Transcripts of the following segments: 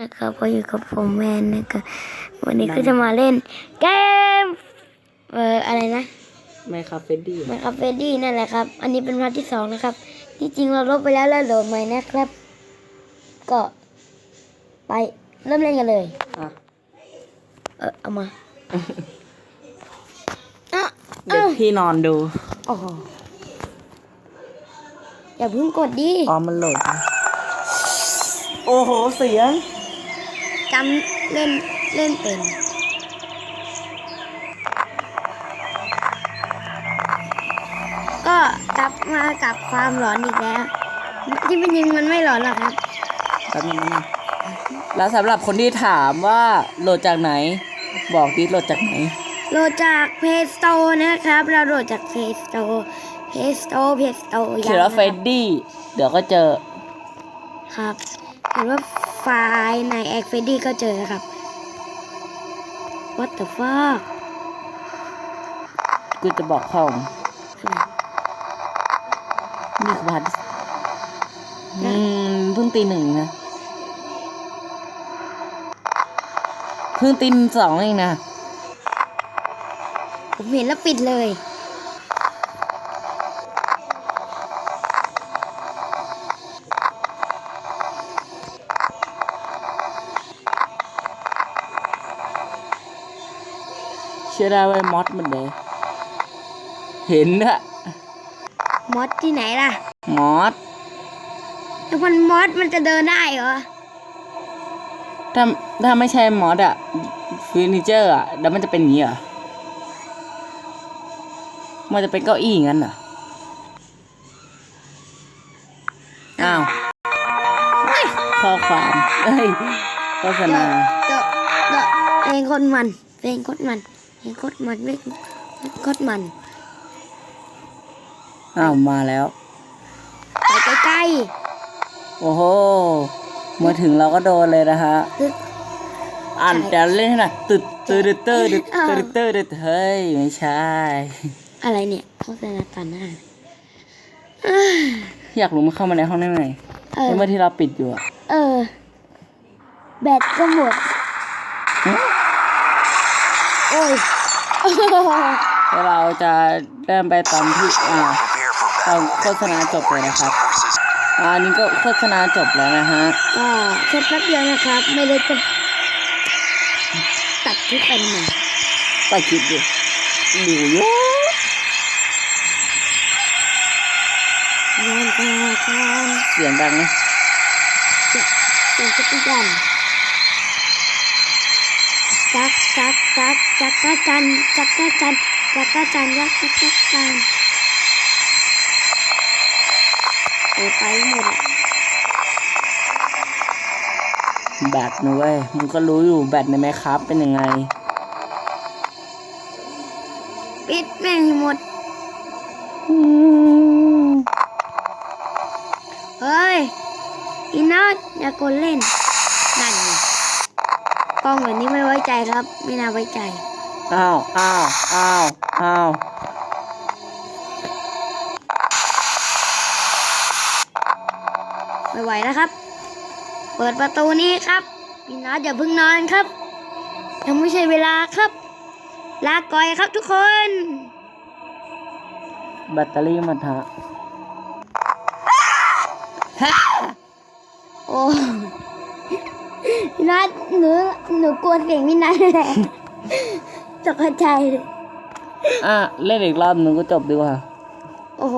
นะครับก็อยู่กับผมแมนนะครับวันนี้ก็จะมาเล่นเกมเอ่ออะไรนะไม่ครับเฟดดี้มาครับเฟดดี้นั่นแหละครับ อันนี้เป็นพาร์ทที่สองนะครับ ที่จริงเราลบไปแล้วแล้วโหลดใหม่นะครับ ก็ไปเริ่มเล่นกันเลยอะเออเอามาอะเดี๋ยวพี่นอนดูโอ้โหอย่าเพิ่งกดดิอ๋อมันโหลดนะโอ้โหเสียง จำเล่นเล่นเป็นก็กลับมากับความหลอนอีกแล้ว ที่เป็นจริงมันไม่หลอนหรอกครับแป๊บนึงนะแล้วสำหรับคนที่ถามว่าโหลดจากไหน บอกดิโหลดจากไหน โหลดจาก Play Store นะครับ เราโหลดจาก Play Store Play Store Play Store เขียนว่าเฟดดี้เดี๋ยวก็เจอครับ เห็นว่าไฟล์ในแอคเฟดดี้ก็เจอครับ What the fuck กูจะบอกพ่อมึงนี่คือพันอืมเพิ่งตีหนึ่งนะ เพิ่งตีสองเองนะ ผมเห็นแล้วปิดเลย ชื่อได้ว่ามอสมันเลยเห็นอะมอสที่ไหนล่ะ มอสแล้วมันมอสมันจะเดินได้เหรอ ถ้าถ้าไม่ใช่มอสอะเฟอร์นิเจอร์อะแล้วมันจะเป็นอย่างนี้เหรอ มันจะเป็นเก้าอี้งั้นเหรอ อ้าวข้อความเอ้ยโฆษณาเดอะเดอะเพลงโคตรมันเพลงโคตรมันเพลง โคตรมันเพลงโคตรมัน อ้าวมาแล้ว ไปใกล้โอ้โหมาถึงเราก็โดนเลยนะฮะๆคืออ่านใช่แต่เล่นให้หน่อยตึดตึดตึดตึดตึดอ้าวตึดตึดตึดเฮ้ย ไม่ใช่อะไรเนี่ยโฆษณาตันหน้าอยากรู้มันเข้ามาในห้องได้ไหมเออในเมื่อที่เราปิดอยู่อะเออ แบตก็หมด โอ้ยแล้วเราจะเริ่มไปตอนที่อ่าตอนโฆษณาจบเลยนะครับอ่าอันนี้ก็โฆษณาจบแล้วนะฮะก็แค่แป๊บเดียวนะครับ ไม่ได้จะตัดคลิปไปทำไมไปคิดดิดูเยอะนอนก่อนเสียงดังนะเสียงจักรจัน จักจักจักจักจันจักจันจักจันยักษ์จักจันเปิดไฟหมดอะแบตนะเว้ยมึงก็รู้อยู่แบตในแมคครับเป็นยังไง ปิดแม่งให้หมด เฮ้ย อีนัทอย่ากดเล่น นั่นไง กล้องแบบนี้ไม่ไว้ใจครับ ไม่น่าไว้ใจอ้าวอ้าวอ้าวอ้าวไม่ไหวแล้วครับ เปิดประตูนี้ครับพี่นัทอย่าเพิ่งนอนครับ ยังไม่ใช่เวลาครับ ลาก่อยครับทุกคน แบตเตอรี่หมดฮะโอ้ พี่นัทหนูหนูกลัวเสียงพี่นัทแหละตกใจเลยอะเล่นอีกรอบหนึ่งก็จบดีกว่า โอ้โห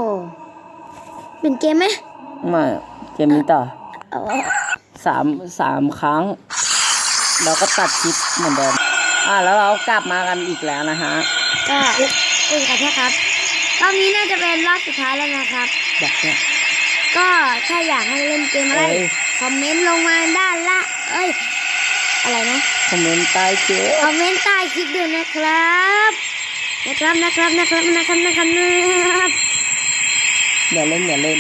เป็นเกมไหมไม่เกมนี้ต่อเอาสามสามครั้ง เราก็ตัดคลิปเหมือนเดิมอะแล้วเรากลับมากันอีกแล้วนะฮะก็คุยกับพ่อครับรอบนี้น่าจะเป็นรอบสุดท้ายแล้วนะครับ แบบเนี้ยก็ถ้าอยากให้เล่นเกมอะไรเอ้ย คอมเมนต์ลงมาด้านล่างเอ้ย อะไรนะ คอมเมนต์ใต้คลิปคอมเมนต์ใต้คลิปด้วยนะครับ นะครับนะครับนะครับนะครับนะครับนะครับอย่าเล่นอย่าเล่น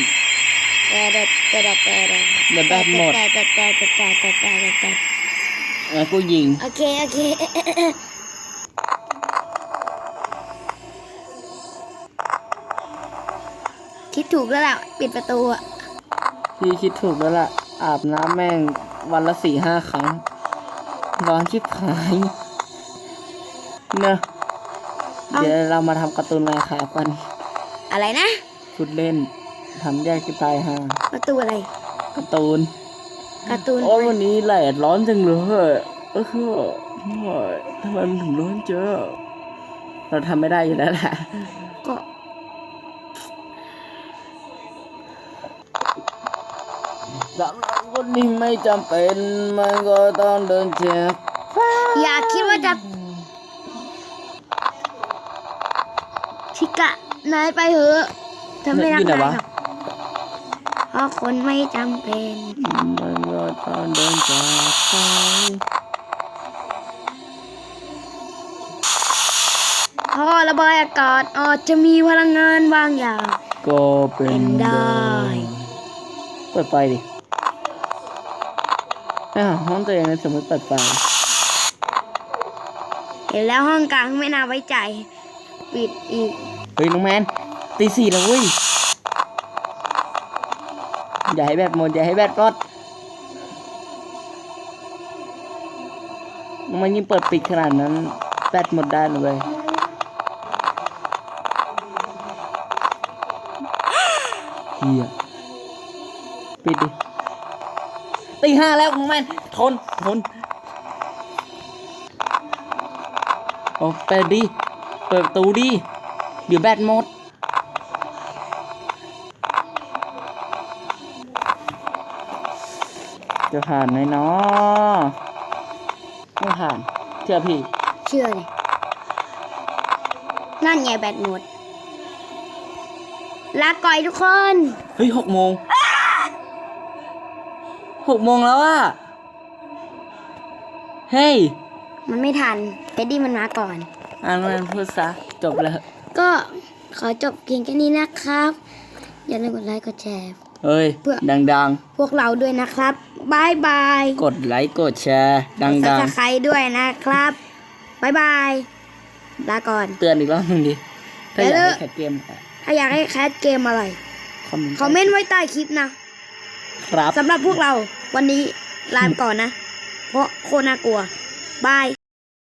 แต่แต่แต่แต่แต่แบตหมดแต่แต่แต่แต่แต่แต่แต่แล้วกูยิง โอเค โอเคคิดถูกแล้วล่ะ ปิดประตูอะ พี่คิดถูกแล้วล่ะ อาบน้ำแม่งวันละสี่ห้าครั้งร้อนชิบหายเนอะเดี๋ยวเรามาทำการ์ตูนไมค์ครับกันอะไรนะฟุดเล่นทำแยกกันตายฮะประตูอะไรการ์ตูนการ์ตูนโอ้ยวันนี้แหลดร้อนจังเลยเออคือทำไมทำไมมันถึงร้อนเจอเราทำไม่ได้อยู่แล้วแหละ สำหรับคนนี้ไม่จำเป็นมันก็ต้องเดินเจ็บอย่าคิดว่าจะชิกะนายไปเถอะทำไม่รักอยู่ไหนนายวะหรอกเพราะคนไม่จำเป็นมันก็ต้องเดินจากไปท่อระบายอากาศอาจจะมีพลังงานบางอย่าง ก็เป็นเป็นได้ เปิดไฟดิ อ่าห้องตัวเองนะสมมติเปิดไฟเห็นแล้วห้องกลางไม่น่าไว้ใจ ปิดอีก เฮ้ยน้องแมนตีสี่แล้วเว้ยอย่าให้แบตหมดอย่าให้แบตรอดมันยิ่งเปิดปิดขนาดนั้นแบตหมดได้เลยเว้ยเฮียปิดดิ ตีห้าแล้วน้องแมนทนทนโอ้เปิดดิเปิดประตูดิเดี๋ยวแบตหมดจะผ่านไหมเนาะไม่ผ่านเชื่อพี่ เชื่อเลยนั่นไงแบตหมด ลาก่อยทุกคน เฮ้ยหกโมง หกโมงแล้วอะเฮ้ย มันไม่ทันเท็ดดี้มันมาก่อน อ่านมันพูดซะ จบแล้วก็ขอจบเพียงแค่นี้นะครับ อย่าลืมกดไลค์กดแชร์ เฮ้ย เพื่อ ดังพวกเราด้วยนะครับบายบายๆ กดไลค์กดแชร์ ดัซับงสไครต์ด้วยนะครับบายบาย ลาก่อนๆเตือนอีกรอบหนึงดิถ้าอยากเดี๋ยวให้แคทเกม ถ้าอยากให้แคสเกมอะไร คอมเมนต์คอมเมนต์ไว้ใต้คลิปนะ ครับ สำหรับพวกเราวันนี้ลาไปก่อนนะ เพราะโคตรน่ากลัว บาย